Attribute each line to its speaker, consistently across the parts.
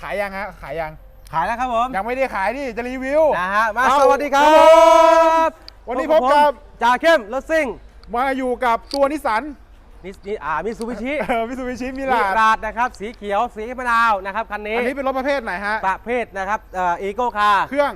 Speaker 1: ขายยังฮะขายยัง
Speaker 2: ขายแล้วครับผม
Speaker 1: ยังไม่ได้ขายนี่จะรีวิว
Speaker 2: นะฮะมา
Speaker 1: เอา
Speaker 2: สวัสดีครับ
Speaker 1: วันนี้พบกับ
Speaker 2: จ่าเข้มรถซิ่ง
Speaker 1: มาอยู่กับตัวนิสสัน
Speaker 2: นี่นี่อ่ามิซูบิชิ
Speaker 1: มิซูบิชิมิ
Speaker 2: มิ
Speaker 1: ลา
Speaker 2: ราดนะครับ สีเขียวสีมะนาวนะครับคันนี้
Speaker 1: อันนี้เป็นรถประเภทไหนฮะ
Speaker 2: ประเภทนะครับเอ่ออีโก้คาร์
Speaker 1: เครื่อง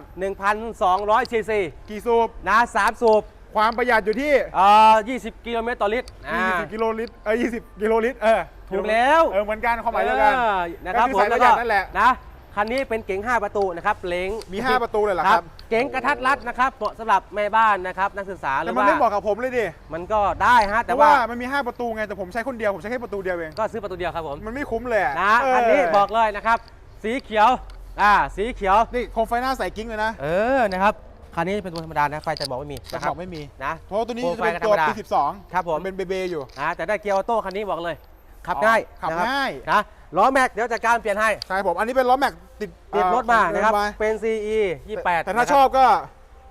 Speaker 2: 1,200ซีซี
Speaker 1: กี่สูบ
Speaker 2: นะสามสูบ
Speaker 1: ความประหยัดอยู่ที่
Speaker 2: เอ่อ20 กิโลเมตรต่อลิตรอ่า
Speaker 1: 20 กิโลลิตรเออ20 กิโลลิตรเออ
Speaker 2: ถูกแล้ว
Speaker 1: เออเหมือนกันความหมายเดียวกัน
Speaker 2: ออนะครับ
Speaker 1: ก็
Speaker 2: ผ
Speaker 1: คือ
Speaker 2: ม
Speaker 1: สาย
Speaker 2: แล้วก็
Speaker 1: ประหยัดนั่นแหละ
Speaker 2: นะคันนี้เป็นเก๋ง 5 ประตูนะครับเล้ง
Speaker 1: มี 5 ประตูเลยเหรอครับ
Speaker 2: เก๋งกระทัดรัดนะครับเหมาะสำหรับแม่บ้านนะครับนักศึกษาหรื
Speaker 1: แต่
Speaker 2: อ
Speaker 1: มัน
Speaker 2: ว่า
Speaker 1: ไม่เหมาะกับผมเลยดิ
Speaker 2: มันก็ได้ฮะ
Speaker 1: เพ
Speaker 2: แต่
Speaker 1: ราะ
Speaker 2: ว่า
Speaker 1: ว่ามันมี 5 ประตูไงแต่ผมใช้คนเดียวผมใช้แค่ประตูเดียวเอง
Speaker 2: ก็ซื้อประตูเดียวครับผม
Speaker 1: มันไม่คุ้มเลยอะ
Speaker 2: นะ
Speaker 1: เออ
Speaker 2: คันนี้บอกเลยนะครับ สีเขียวอ่าสีเขียว
Speaker 1: นี่โคมไฟหน้าใส่กิ้งเลยนะ
Speaker 2: เออนะครับคันนี้เป็นตัวธรรมดานะไฟแต่บอกไม่มี
Speaker 1: แต่
Speaker 2: นะค
Speaker 1: บ
Speaker 2: รั
Speaker 1: อบกไม่มี
Speaker 2: นะ
Speaker 1: เพราะว่าตัวนี้
Speaker 2: โคม
Speaker 1: จะ
Speaker 2: ไฟ
Speaker 1: เป็น
Speaker 2: ก็
Speaker 1: ตัว
Speaker 2: ธรรมดา
Speaker 1: ปี12
Speaker 2: ครับผม
Speaker 1: เป็นเบเบอยู่
Speaker 2: นะแต่ได้เกียร์ออโต้คันนี้บอกเลย ขับ
Speaker 1: อ๋อ
Speaker 2: ง่าย
Speaker 1: ขับ
Speaker 2: นะครับ
Speaker 1: ง่าย
Speaker 2: นะล้อแม็กเดี๋ยวจัดการเปลี่ยนให้
Speaker 1: ใช่ผมอันนี้เป็นล้อแม็กติด
Speaker 2: ติดรถมานะครับ
Speaker 1: เดิไว้
Speaker 2: เป็น CE 28
Speaker 1: แต่ถ้า
Speaker 2: นะครับ
Speaker 1: ชอบก็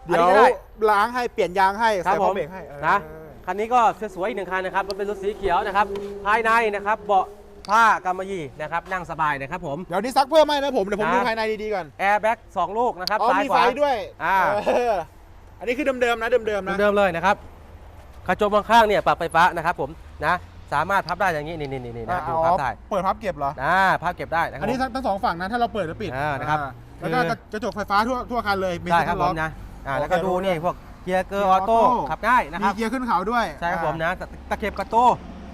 Speaker 2: อัน
Speaker 1: เดี๋
Speaker 2: นี้
Speaker 1: ยว
Speaker 2: ก็ได้
Speaker 1: ล้างให้เปลี่ยนยางให้
Speaker 2: ครับ
Speaker 1: ใส่
Speaker 2: ผ
Speaker 1: พร้อ
Speaker 2: ม
Speaker 1: มเบรกให้เออ
Speaker 2: นะ คันนี้ก็สวยๆอีกหนึ่งคันนะครับมันเป็นรถสีเขียวนะครับ ภายในนะครับเบาะผ้ากำมะหยี่นะครับนั่งสบายนะครับผม
Speaker 1: เดี๋ยวนี้ซักเพิ่มให้นะผมเดี๋ยวผม
Speaker 2: นะ
Speaker 1: ดูภายในดีๆก่อน
Speaker 2: แอร์แบ็กสองลูกนะครับ
Speaker 1: อ๋อ
Speaker 2: ซ้าย
Speaker 1: มี
Speaker 2: ข
Speaker 1: ไฟ
Speaker 2: วา
Speaker 1: ด้วย
Speaker 2: อ่า
Speaker 1: เอออันนี้คือเดิมๆนะเดิมๆนะ
Speaker 2: เดิมๆเลยนะครับกระจกมองข้างเนี่ยปรับไฟฟ้านะครับผมนะ สามารถพับได้อย่างนี้นี่นี่นี่นี่นะ
Speaker 1: อ่า
Speaker 2: ดู
Speaker 1: อ๋อ
Speaker 2: พับได้
Speaker 1: เปิดพับเก็บเหรอ
Speaker 2: นะพับเก็บได้นะครั
Speaker 1: อั
Speaker 2: บ
Speaker 1: นนี้
Speaker 2: ผม
Speaker 1: ทั้งทั้งสองฝั่งนะถ้าเราเปิดหรือปิด
Speaker 2: อ่านะครับ
Speaker 1: แล้วก็
Speaker 2: คือ
Speaker 1: กระจกไฟฟ้าทั่วทั่วคันเลย
Speaker 2: ใช่ครับ
Speaker 1: เซ็นท
Speaker 2: ผ
Speaker 1: ล็อ
Speaker 2: ม
Speaker 1: ก
Speaker 2: นะอ่า
Speaker 1: โอเค
Speaker 2: แล้วก็ดู
Speaker 1: รู้
Speaker 2: นี่พวกเกียร์เกอร์
Speaker 1: เกี
Speaker 2: อย
Speaker 1: ร์
Speaker 2: อโต้
Speaker 1: ออโต้
Speaker 2: ขับได้นะค
Speaker 1: มี
Speaker 2: รับ
Speaker 1: เกียร์ขึ้นเขาด้วย
Speaker 2: ใช่ครับผมนะตะตะเข็บกระโต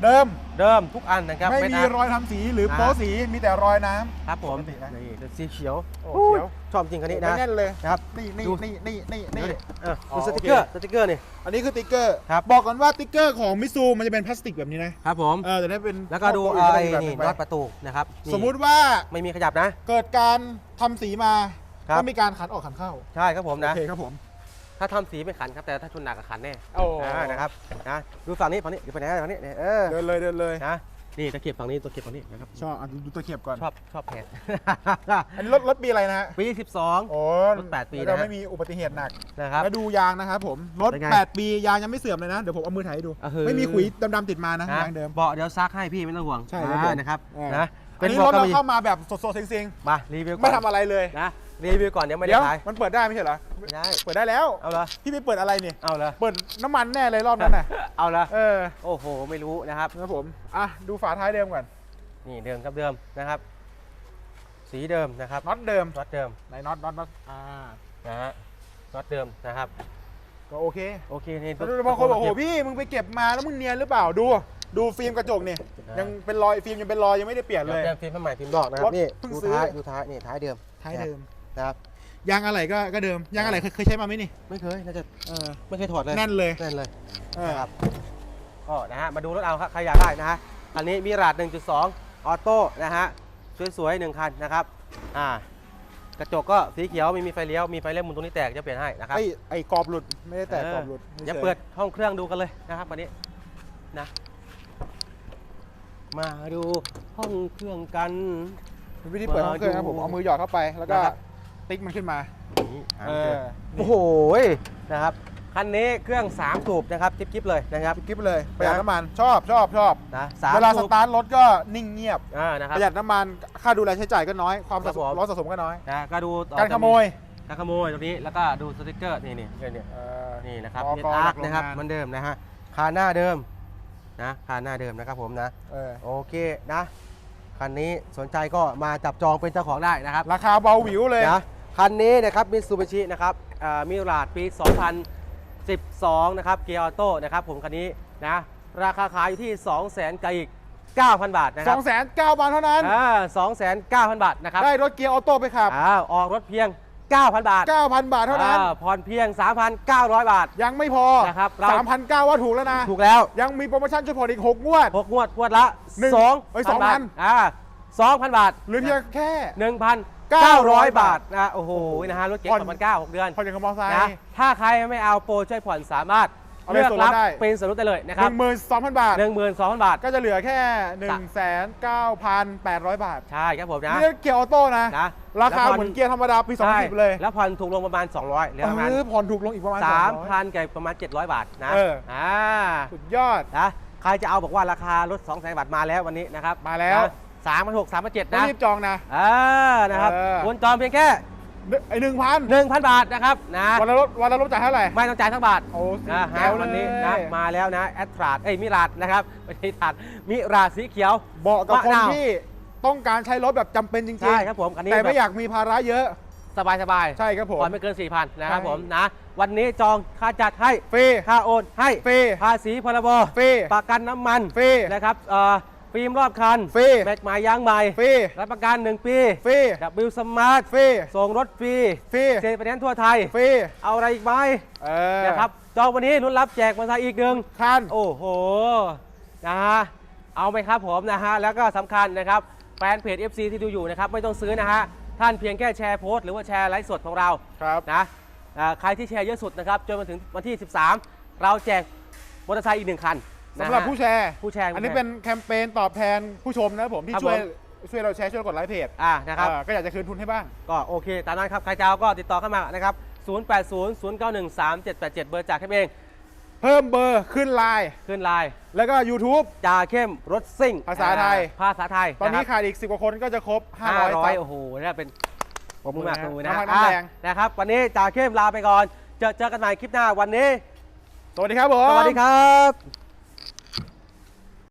Speaker 1: เดิม
Speaker 2: เดิมทุกอันนะครับ
Speaker 1: ไม่
Speaker 2: เป็น
Speaker 1: มี
Speaker 2: อัน
Speaker 1: รอยทำสีหรือ
Speaker 2: อ่า
Speaker 1: โป๊สีมีแต่รอยน้ำ
Speaker 2: ครับผม
Speaker 1: ปกตินะ
Speaker 2: นี่เป็นสีเขียว
Speaker 1: โอ้
Speaker 2: โอ้ย
Speaker 1: เขียว
Speaker 2: ชอบจริงคันนี้
Speaker 1: ไม่
Speaker 2: นะ
Speaker 1: แน่นเลย
Speaker 2: นะครับ
Speaker 1: นี่นี่
Speaker 2: ดู
Speaker 1: นี่นี่นี่นี่
Speaker 2: ดูดิเออ
Speaker 1: อ๋อ
Speaker 2: ดูสติก
Speaker 1: โอเค
Speaker 2: เกอร์สติกเกอร์นี่
Speaker 1: อันนี้คือติ๊กเกอร์
Speaker 2: ครับ
Speaker 1: บอกก่อนว่าติ๊กเกอร์ของมิซูมันจะเป็นพลาสติกแบบนี้นะ
Speaker 2: ครับผม
Speaker 1: เออแต่ได้เป็น
Speaker 2: แล้วก็ดู
Speaker 1: ตัว
Speaker 2: ไอ้
Speaker 1: อื่ก็เป็
Speaker 2: นี่
Speaker 1: แบบหงไป
Speaker 2: น็อตประตูนะครับนี่
Speaker 1: สมมุติว่า
Speaker 2: ไม่มีขยับนะ
Speaker 1: เกิดการทำสีมา
Speaker 2: ครับ
Speaker 1: ก็มีการขันออกขันเข้า
Speaker 2: ใช่ครับผม
Speaker 1: โอ
Speaker 2: นะ
Speaker 1: เคครับผม
Speaker 2: ถ้าทำสีไม่ขันครับ แต่ถ้าชนหนักกับขันแน่
Speaker 1: โอ้
Speaker 2: อ่านะครับนะดูฝั่งนี้ฝั่งนี้อยู่ฝั่งไหนฝั่งนี้เนี่ยเออ
Speaker 1: เดินเลยเดินเลย
Speaker 2: นะนี่ตะเข็บฝั่งนี้ตะเข็บฝั่งนี้นะครับ
Speaker 1: ชอบอะดูดูตะเข็บก่อน
Speaker 2: ชอบชอบแผน
Speaker 1: อันนี้รถรถปีอะไรนะฮะ
Speaker 2: ปี12
Speaker 1: โอ้
Speaker 2: รถแปดปี
Speaker 1: แล้ว
Speaker 2: นะฮะ
Speaker 1: ไม่มีอุบัติเหตุหนัก
Speaker 2: นะครับ
Speaker 1: แล้วดูยางนะครับผมรถ
Speaker 2: เป็นไง
Speaker 1: 8ปียางยังไม่เสื่อมเลยนะเดี๋ยวผมเอามือถ่ายให้ดู
Speaker 2: อะคือ
Speaker 1: ไม่มีขุยดำๆติดมานะ
Speaker 2: นะ
Speaker 1: ยางเดิม
Speaker 2: เบาะเดี๋ยวซักให้พี่ไม่ต้องห่วง
Speaker 1: ใช่ครับผม
Speaker 2: อ่านะครับ
Speaker 1: อ่าน
Speaker 2: นะ
Speaker 1: อันนี้
Speaker 2: บ
Speaker 1: ร
Speaker 2: อะ
Speaker 1: ถเรา
Speaker 2: มี
Speaker 1: เข้ามาแบบสดๆเซ็ง
Speaker 2: มารีวิว
Speaker 1: ๆ
Speaker 2: ก่
Speaker 1: ไม่
Speaker 2: อน
Speaker 1: ทำอะไรเลย
Speaker 2: นะ รีวิวก่อนเดี๋ยวไม่ได้
Speaker 1: เดี๋ยว
Speaker 2: ขาย
Speaker 1: มันเปิดได้ไม่ใช่เหรอ
Speaker 2: ไม่ได้
Speaker 1: เปิดได้แล้ว
Speaker 2: เอาละ
Speaker 1: พี่ไปเปิดอะไรนี่
Speaker 2: เอาละ
Speaker 1: เปิดน้ำมันแน่เลยรอบนั้นน่ะ
Speaker 2: เอาละ
Speaker 1: เออ
Speaker 2: โอ้โห ไม่รู้นะครับ
Speaker 1: ครับผม อะ ดูฝาท้ายเดิมก่อน
Speaker 2: นี่เดิมครับเดิมนะครับ สีเดิมนะครับ
Speaker 1: น็อตเดิม
Speaker 2: น็อตเดิม
Speaker 1: ไหนน็อตน็อตน็อตอ่า
Speaker 2: นะฮะน็อตเดิมนะครับ
Speaker 1: ก็โอเค
Speaker 2: โอเคนี่
Speaker 1: แล้วบางคนบอกโอ้โหพี่มึงไปเก็บมาแล้วมึงเนียนหรือเปล่า ดู ดูฟิล์มกระจกนี่ ยังเป็นรอยฟิล์มยังเป็นรอยยังไม่ได้เปลี่ยน
Speaker 2: เดี๋
Speaker 1: เลย
Speaker 2: วยเตรียมฟิล์มใหม่ฟิล์มดอกนะครับ
Speaker 1: รถ
Speaker 2: นี่
Speaker 1: เพิ่ง
Speaker 2: ดู
Speaker 1: ซื้อ
Speaker 2: ท้ายดูท้ายนี่ท้ายเดิม
Speaker 1: ท้ายเดิม
Speaker 2: นะ ครับ
Speaker 1: ยางอะไรก็ก็เดิมยางอะไรเคยเคยใช้มาไหมนี่
Speaker 2: ไม่เคยน่าจะ
Speaker 1: เออ
Speaker 2: ไม่เคยถอดเลย
Speaker 1: แน่นเลย
Speaker 2: แน่นเลย
Speaker 1: เออ
Speaker 2: นะครับก็นะฮะมาดูรถเอาครับใครอยากได้นะฮะคันนี้มีราด1.2 ออโต้นะฮะสวยๆหนึ่งคันนะครับอ่ากระจกก็สีเขียวไม่มีไฟเลี้ยวมีไฟเลี้ยวหมุนตรงนี้แตกจะเปลี่ยนให้นะครับ
Speaker 1: ไอ้ไอ้กรอบหลุดไม่ได้แตกกรอบหลุด
Speaker 2: เดี๋ยวเปิดห้องเครื่องดูกันเลยนะครับวันนี้นะ มาดูห้องเครื่องกัน
Speaker 1: เป็นวิธีเปิดของเครื่องครับผมเอามือหยอดเข้าไปแล้วก็
Speaker 2: นะครับ
Speaker 1: ติ๊กมันขึ้นมา
Speaker 2: นี่หา
Speaker 1: เอ
Speaker 2: ไม่เจ
Speaker 1: อ
Speaker 2: อ
Speaker 1: นี่
Speaker 2: โอ้โหนะครับคันนี้เครื่อง3สูบนะครับจิ๊บๆเลยนะครับ
Speaker 1: กิ๊บเลยประหยัดน้ำมันชอบชอบชอบ
Speaker 2: นะสาม
Speaker 1: เวลาส
Speaker 2: สูบ
Speaker 1: ตาร์ทรถก็นิ่งเงียบ
Speaker 2: อ่านะค
Speaker 1: ป
Speaker 2: รับ
Speaker 1: ระหยัดน้ำมันค่าดูแลใช้จ่ายก็น้อย ความ
Speaker 2: ครั
Speaker 1: สะ
Speaker 2: บ
Speaker 1: ส
Speaker 2: ผมม
Speaker 1: ล้อสะสมก็น้อย
Speaker 2: นะก็ดูต่อ
Speaker 1: การขโมย
Speaker 2: การขโมยตรงนี้แล้วก็ดูสติกเกอร์นี่นี่นี่นี่
Speaker 1: เออ
Speaker 2: นี่นะครับ
Speaker 1: ก
Speaker 2: เอ
Speaker 1: ก
Speaker 2: อา
Speaker 1: หลั
Speaker 2: ร์
Speaker 1: กโรง
Speaker 2: นะครับ
Speaker 1: งาน
Speaker 2: เหมือนเดิมนะฮะคาหน้าเดิมนะคาหน้าเดิมนะครับผมนะ
Speaker 1: เออ
Speaker 2: โอเคนะคันนี้สนใจก็มาจับจองเป็นเจ้าของได้นะครับ
Speaker 1: ราคาเบาหวิวเลย
Speaker 2: นะ คันนี้นะครับมิ t ซูบิชินะครับอ่ามิราดปี 2012 นะครับเกียร์ออโต้นะครับผมคันนี้นะราคาขายอยู่ที่ 2 0 0 0 0 0กับอีก 9,000 บาทนะค
Speaker 1: ส
Speaker 2: รั
Speaker 1: อบงแสนเก้าพันเท่านั้น
Speaker 2: อ่า2,900 บาทนะครับ
Speaker 1: ได้รถเกียร์ออโต้ไปขับ
Speaker 2: อ่าออกรถเพียง 9,000 บาท
Speaker 1: 9,000 บาทเท่านั้น
Speaker 2: อ่ผ่อนเพียง 3,900 บาท
Speaker 1: ยังไม่พอ
Speaker 2: นะครับเรา
Speaker 1: 3,900ว่าถูกแล้วนะ
Speaker 2: ถูกแล้ว
Speaker 1: ยังมีโปรโมชั่นช่วยผ่อนอีก 6 งวด
Speaker 2: 6 งวดงวดละ
Speaker 1: หนึ่ง
Speaker 2: 2
Speaker 1: เอ้ย
Speaker 2: บาท
Speaker 1: 2,000
Speaker 2: อ่า2,000 บาท
Speaker 1: หรือเพียงแค่
Speaker 2: 1,900 บาทนะโอ้โหนะฮะรถเก๋ง
Speaker 1: ผ่อน
Speaker 2: 2,900 6เดือน
Speaker 1: ผ่อนอย่างกับมอไซ
Speaker 2: นะ
Speaker 1: ค์
Speaker 2: ถ้าใครไม่เอาโปรช่วยผ่อนสามารถ
Speaker 1: เอาเป็น
Speaker 2: เลือก
Speaker 1: ส่วนลด
Speaker 2: รับ
Speaker 1: ได้
Speaker 2: เป็นส่วนลดได้เลยนะค
Speaker 1: ห
Speaker 2: รับ
Speaker 1: นึ่งหมื่นสองพันบาท
Speaker 2: 12,000 บาท
Speaker 1: ก็จะเหลือแค่1 9 8 0 0บาท
Speaker 2: ใช่ครับผมนะ
Speaker 1: นี่เกียร์ออโต้นะ
Speaker 2: นะ
Speaker 1: ราคา
Speaker 2: แล้วผ่
Speaker 1: เหมือนเกียร์ธรรมดาปี
Speaker 2: ใช่
Speaker 1: 2010เลย
Speaker 2: แล้วผ่อนถูกลงประมาณ 200เหลือประมาณ
Speaker 1: เออผ่อนถูกลงอีกประมาณ
Speaker 2: 3,000กับประมาณ 700 บาทนะ
Speaker 1: เออ
Speaker 2: อ่า
Speaker 1: 300สุดยอด
Speaker 2: นะใครจะเอาบอกว่าราคารถ2 0 0 0 0 0 บาทมาแล้ววันนี้นะครับ
Speaker 1: มาแล้ว
Speaker 2: นะ สามพันหกสามพันเจ็ด
Speaker 1: ต้อง
Speaker 2: นะ
Speaker 1: รีบจองนะ
Speaker 2: อ่านะครับ
Speaker 1: เออ
Speaker 2: คุณจองเพียงแค่
Speaker 1: ไอหนึ่งพัน
Speaker 2: หนึ่งพันบาทนะครับนะ
Speaker 1: วันละรถวันละรถจ่ายเท่าไหร่
Speaker 2: ไม่ต้องจ่ายทั้งบาท
Speaker 1: โอ้สี
Speaker 2: นะ
Speaker 1: แจ๋
Speaker 2: ฮะ
Speaker 1: วเลย
Speaker 2: วันนี้นะมาแล้วนะแอดทราดเอ้ยมิราดนะครับไม่ใช่ทราดมิราดสีเขียว
Speaker 1: เหมาะกับคน
Speaker 2: มะนาว
Speaker 1: ที่ต้องการใช้รถแบบจำเป็นจริง
Speaker 2: ใช่ครับผมคัน
Speaker 1: ๆ
Speaker 2: นี้
Speaker 1: แต่ไม่
Speaker 2: แบบ
Speaker 1: อยากมีภาระเยอะ
Speaker 2: สบายสบาย
Speaker 1: ใช่ครับผม
Speaker 2: ผ่อนไม่เกิน 4,000 นะครับ
Speaker 1: ใช่
Speaker 2: ผมนะ วันนี้จองค่าจัดให้
Speaker 1: ฟรี
Speaker 2: ค่าโอนให้
Speaker 1: ฟรี
Speaker 2: ภาษีพรบ
Speaker 1: ฟรี
Speaker 2: ประกันน้ำมัน
Speaker 1: ฟรี
Speaker 2: นะครับเอ่อ ฟิล์มรอบคัน
Speaker 1: ฟรี
Speaker 2: แม็กไม้ยางใหม่
Speaker 1: ฟรี
Speaker 2: รับประกัน 1 ปี
Speaker 1: ฟรี
Speaker 2: ดับบิลสมาร์ท
Speaker 1: ฟรี
Speaker 2: ส่งรถฟรี
Speaker 1: ฟรี
Speaker 2: เซ็นไปแนนซ์ทั่วไทย
Speaker 1: ฟรี
Speaker 2: เอาอะไรอีกไหม
Speaker 1: เออ
Speaker 2: นะครับจองวันนี้นุ่นรับแจกมอเตอร์ไซค์อีกหนึ่ง
Speaker 1: คัน
Speaker 2: โอ้โหนะฮะเอาไหมครับผมนะฮะแล้วก็สำคัญนะครับแฟนเพจ FC ที่ดูอยู่นะครับไม่ต้องซื้อนะฮะท่านเพียงแค่แชร์โพสต์หรือว่าแชร์ไลฟ์สดของเรา
Speaker 1: ครับ
Speaker 2: นะอ่าใครที่แชร์เยอะสุดนะครับจนมาถึงวันที่ 13 เราแจกมอเตอร์ไซค์อีกหนึ่งคันนะ
Speaker 1: สำ
Speaker 2: ฮะ
Speaker 1: หรับผู้แชร์
Speaker 2: ผู้แชร์
Speaker 1: อันนี้
Speaker 2: ผู้แชร์
Speaker 1: เป็นแคมเปญตอบแทนผู้ชมนะครับผมที่
Speaker 2: ครับ
Speaker 1: ช่วย
Speaker 2: ผม
Speaker 1: ช่วยเราแชร์ช่วยเรากดไลค์เพจ
Speaker 2: อ่านะครับ
Speaker 1: เออก็อยากจะคืนทุนให้บ้าง
Speaker 2: ก็โอเค ตามนั้นครับ ใครจะเอาก็ติดต่อเข้ามานะครับ 0800913787 เบอร์จากเข้มเอง
Speaker 1: เพิ่มเบอร์ขึ้นไลน์
Speaker 2: ขึ้นไลน์
Speaker 1: แล้วก็ YouTube
Speaker 2: จ่าเข้มรถซิ่ง
Speaker 1: ภาษาไทย
Speaker 2: อ่ภาษาไทย
Speaker 1: ตอนนี้ะ
Speaker 2: ครับ
Speaker 1: ขาดอีก 10 กว่าคนก็จะครบ 500
Speaker 2: 500
Speaker 1: ซับ
Speaker 2: โอ้โหนี่เป็นผมมือมาก
Speaker 1: ขอบ
Speaker 2: มื
Speaker 1: คุ
Speaker 2: อ
Speaker 1: ณ
Speaker 2: นะ
Speaker 1: นะน้ำพักน้ำแรง
Speaker 2: อะนะครับ วันนี้จ่าเข้มลาไปก่อน เจอเจอกันใหม่คลิปหน้าวันนี้
Speaker 1: สวัสดีครับผม
Speaker 2: สวัสดีครับ